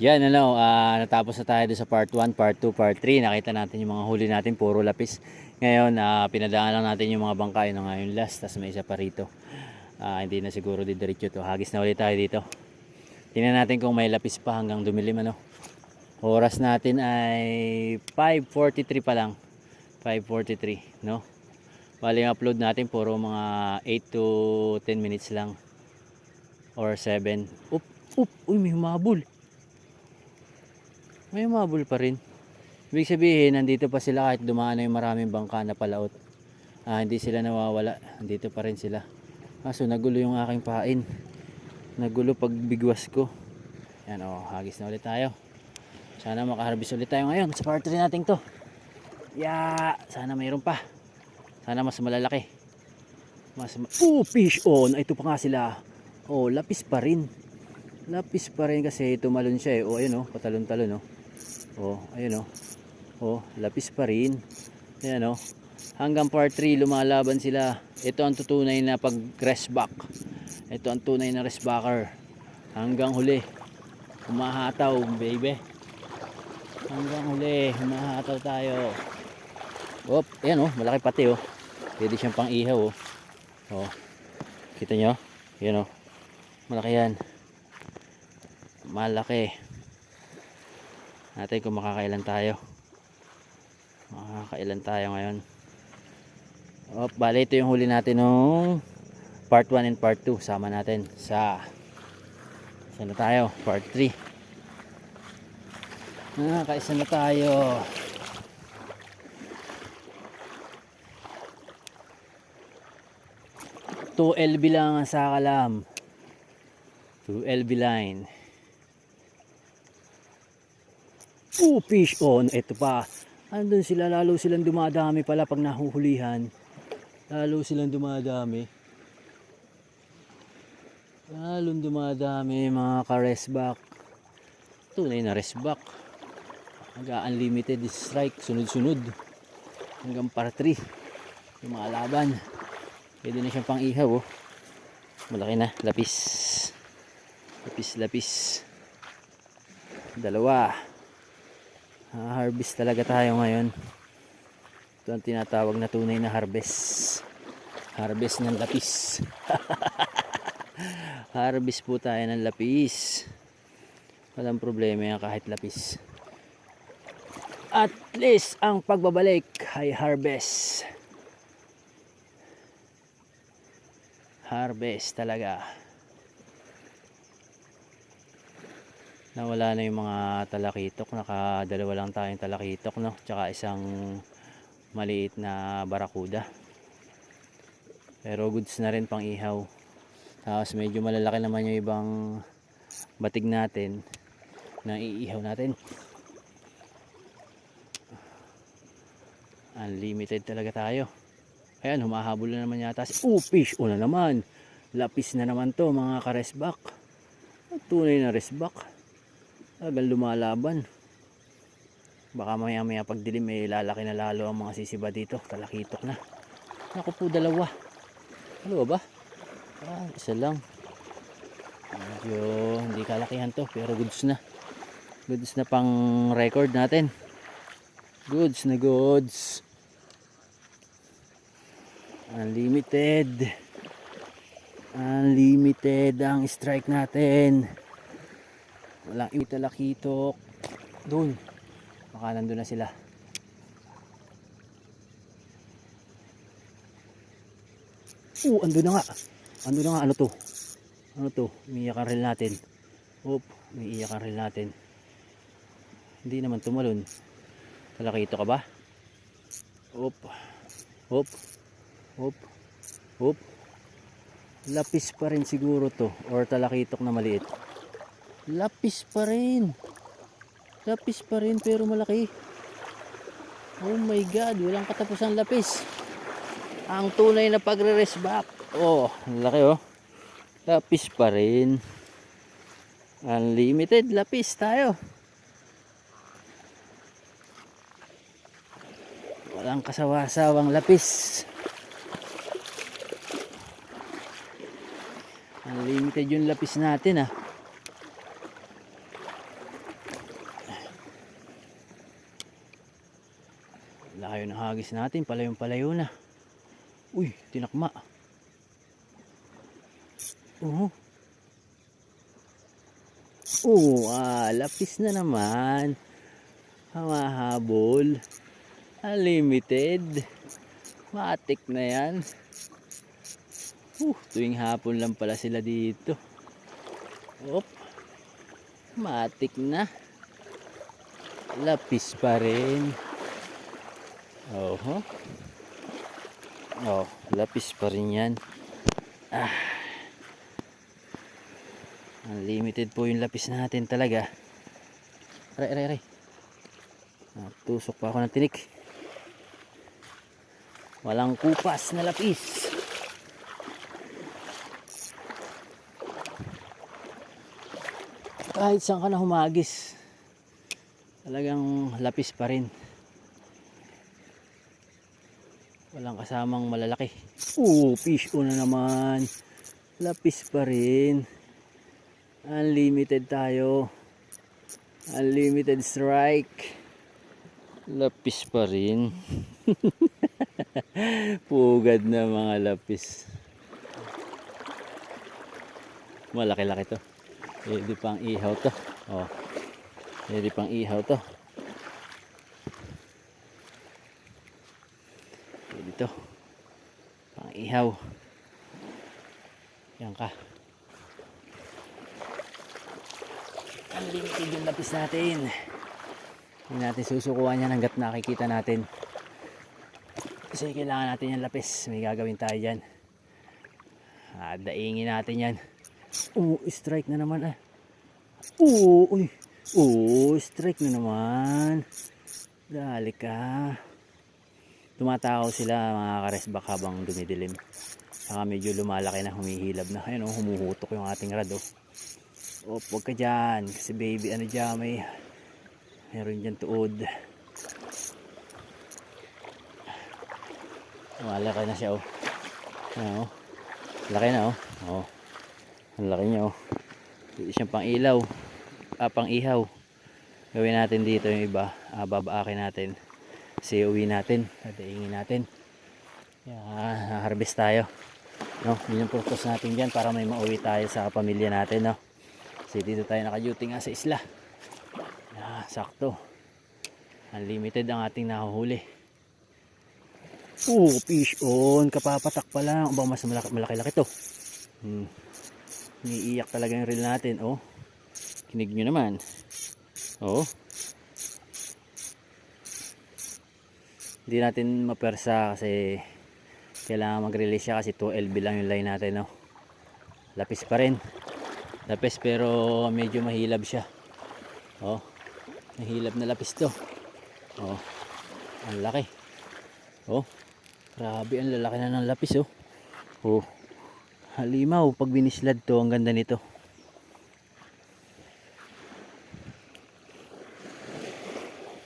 Yan ano, ah, natapos na tayo sa part 1, part 2, part 3. Nakita natin yung mga huli natin, puro lapis. Ngayon, ah, pinadaan lang natin yung mga bangka. Yun nga yung last, tapos may isa pa rito. Ah, hindi na siguro didiretso to. Hagis na ulit tayo dito. Tingnan natin kung may lapis pa hanggang dumilim ano. Oras natin ay 5.43 pa lang. 5.43, no? Bali yung upload natin puro mga 8 to 10 minutes lang. Or 7. Up, up, uy may humabol. May humabol pa rin. Ibig sabihin, nandito pa sila kahit dumaan na yung maraming bangka na palaot. Ah, hindi sila nawawala. Nandito pa rin sila. Kaso nagulo yung aking pain. Nagulo pag bigwas ko. Yan o, hagis na ulit tayo. Sana makaharvest ulit tayo ngayon sa part 3 natin to. Yeah, sana mayroon pa. Sana mas malalaki. Mas ma- Oh, fish on. Ito pa nga sila. Oh, lapis pa rin. Lapis pa rin kasi tumalon siya eh. Oh, ayun oh, patalon-talon oh. Oh, ayun oh. Oh, lapis pa rin. Ayan oh. Hanggang part 3 lumalaban sila. Ito ang tutunay na pag rest back. Ito ang tunay na rest backer. Hanggang huli. Humahataw, baby. Hanggang huli, humahataw tayo. Op, ayan oh, malaki pati oh. Pwede siyang pang ihaw oh. Oh. Kita nyo? Yan oh. Malaki yan. Malaki. Natin kung makakailan tayo. Makakailan tayo ngayon. Op, bali ito yung huli natin nung part 1 and part 2. Sama natin sa Saan na tayo? Part 3. Ah, kaisa na tayo. Two LB lang ang sakalam. 2LB line. Oh, fish on. Ito pa. Andun sila, lalo silang dumadami pala pag nahuhulihan. Lalo silang dumadami. Lalong dumadami mga ka-resback. Tunay na resback. Nag-unlimited strike, sunod-sunod. Hanggang par 3. Yung mga laban. Pwede na siyang pang ihaw oh. Malaki na, lapis. Lapis, lapis. Dalawa. Ah, harvest talaga tayo ngayon. Ito ang tinatawag na tunay na harvest. Harvest ng lapis. harvest po tayo ng lapis. Walang problema yan kahit lapis. At least ang pagbabalik ay harvest. Harvest talaga. Nawala na yung mga talakitok. Nakadalawa lang tayong talakitok no? Tsaka isang maliit na barakuda pero goods na rin pang ihaw. Tapos medyo malalaki naman yung ibang batig natin na iihaw natin. Unlimited talaga tayo. Ayan humahabol na naman yata si oh fish o na naman. Lapis na naman to mga karesbak tunay na resbak Talagang lumalaban. Baka maya maya pag dilim may lalaki na lalo ang mga sisiba dito. Talakitok na. Ako po dalawa. Dalawa ba? Ah, isa lang. Medyo hindi kalakihan to pero goods na. Goods na pang record natin. Goods na goods. Unlimited. Unlimited ang strike natin walang italakitok doon baka nandun na sila. Uh andun na nga. Andun na nga ano to? Ano to? Umiiyakan rin natin. Op umiiyakan rin natin. Hindi naman tumalon talakito ka ba? Op op op op lapis pa rin siguro to or talakitok na maliit lapis pa rin. Lapis pa rin pero malaki. Oh my god walang katapusang lapis. Ang tunay na pagre-rest back. Oh laki oh. Lapis pa rin. Unlimited lapis tayo. Walang kasawa-sawang lapis. Unlimited yung lapis natin ah hagis natin. Palayong palayo na. Uy, tinakma. Oo. Oo, ah, lapis na naman. Hamahabol. Unlimited. Matik na yan. Uh, tuwing hapon lang pala sila dito. Op. Matik na. Lapis pa rin. Oho. Oh, lapis pa rin yan. Ah. Unlimited po yung lapis natin talaga. Aray, aray, aray. Ah, tusok pa ako ng tinik. Walang kupas na lapis. Kahit saan ka na humagis, talagang lapis pa rin. Walang kasamang malalaki. Oo, fish on na naman. Lapis pa rin. Unlimited tayo. Unlimited strike. Lapis pa rin. Pugad na mga lapis. Malaki-laki to. Pwede pang ihaw to. Oh. Pwede pang ihaw to. Pwede to. Pang ihaw. Yan ka. Unlimited yung lapis natin. Hindi natin susukuhan yan hanggat nakikita natin. Kasi kailangan natin yung lapis. May gagawin tayo dyan. Ah, daingin natin yan. Oo, strike na naman ah. Oo, uy. Oo, strike na naman. Dali ka. Tumatakaw sila mga karesbak habang dumidilim. Saka medyo lumalaki na, humihilab na. Ayun oh, humuhutok yung ating rad oh. Op, huwag ka dyan. Kasi baby, ano dyan, may meron dyan tuod. Malaki na siya oh. Ano, oh. Laki na oh. Oh. Ang laki niya oh. Pwede siyang pang ilaw. Ah, pang ihaw. Gawin natin dito yung iba. Ah, babaakin natin. Kasi uwi natin. Tadaingin natin. Yan, harvest tayo. No, yun yung purpose natin dyan para may mauwi tayo sa pamilya natin. No? Kasi dito tayo naka-duty nga sa isla. Yan, sakto. Unlimited ang ating nahuhuli. Oh, fish on. Kapapatak pa lang. Aba, mas malaki, malaki-laki to. Hmm. Niiyak talaga yung reel natin. Oh. Kinig nyo naman. Oh. Hindi natin mapersa kasi kailangan mag-release siya kasi 2LB lang yung line natin. No? Lapis pa rin. Lapis pero medyo mahilab siya. Oh. Mahilab na lapis to. Oh. Ang laki. Oh. Grabe ang lalaki na ng lapis oh. Oh. Halimaw pag binislad to ang ganda nito.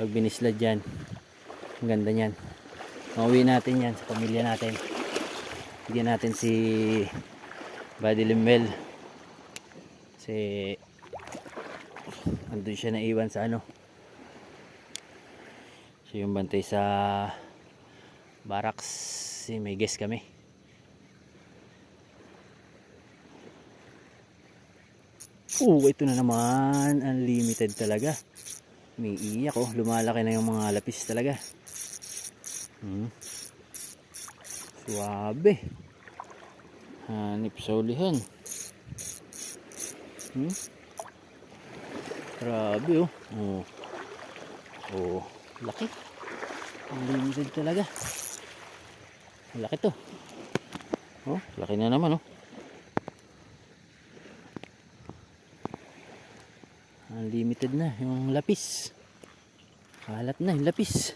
Pag binislad yan. Ang ganda niyan. Mauwi natin yan sa pamilya natin. Bigyan natin si Buddy Limbel. Kasi andun siya naiwan sa ano. Siya yung bantay sa barracks. Si may guest kami. Oh, ito na naman. Unlimited talaga. May iyak oh. Lumalaki na yung mga lapis talaga. Hmm. Suwabe. Hanip sa ulihan. Hmm. Grabe oh. Oh. Oh, laki. Unlimited talaga. Laki to. Oh, laki na naman oh. Unlimited na yung lapis. Kalat na yung lapis.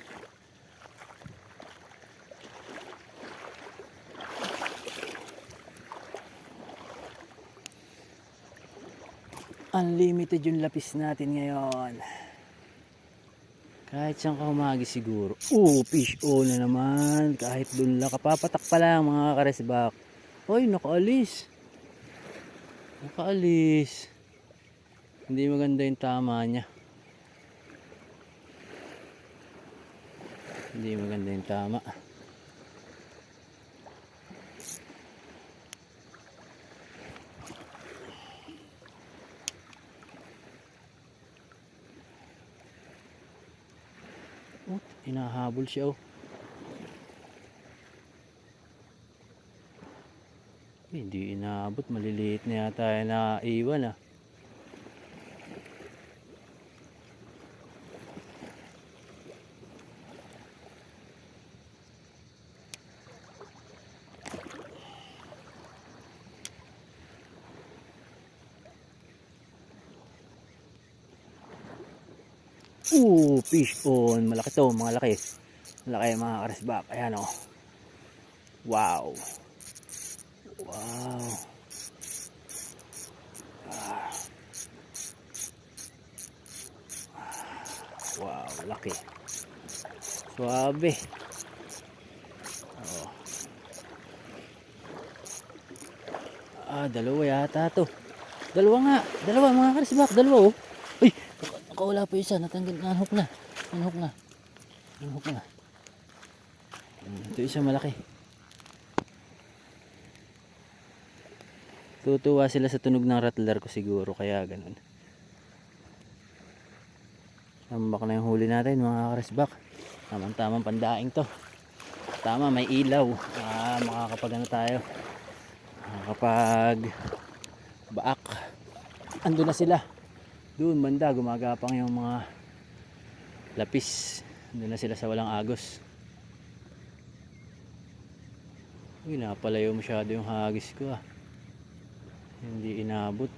Unlimited yung lapis natin ngayon. Kahit saan ka humagi siguro. Oh, fish on na naman. Kahit doon lang kapapatak pa lang mga karesbak. Hoy, nakaalis. Nakaalis. Hindi maganda yung tama niya. Hindi maganda yung tama. Oh, inahabol siya oh. Hindi inaabot, maliliit na yata yung naiwan ah. Ooh, fish on. Malaki to, mga laki. Malaki mga karesbak. Ayan oh. Wow. Wow. Ah. Wow, laki. Suabe. Oh. Ah, dalawa yata to. Dalawa nga. Dalawa mga karesbak. Dalawa oh. Nakawala pa isa. Natanggal. Nanhook na. Nanhook na. Nanhook na. Hmm, Ito isa malaki. Tutuwa sila sa tunog ng rattler ko siguro kaya ganun. Tambak na yung huli natin mga karesbak. Tamang tamang pandaing to. Tama may ilaw. Ah, makakapag ano tayo. Makakapag baak. Ando na sila. Doon banda gumagapang yung mga lapis. Ando na sila sa walang agos. Uy, napalayo masyado yung hagis ko ah. Hindi inabot.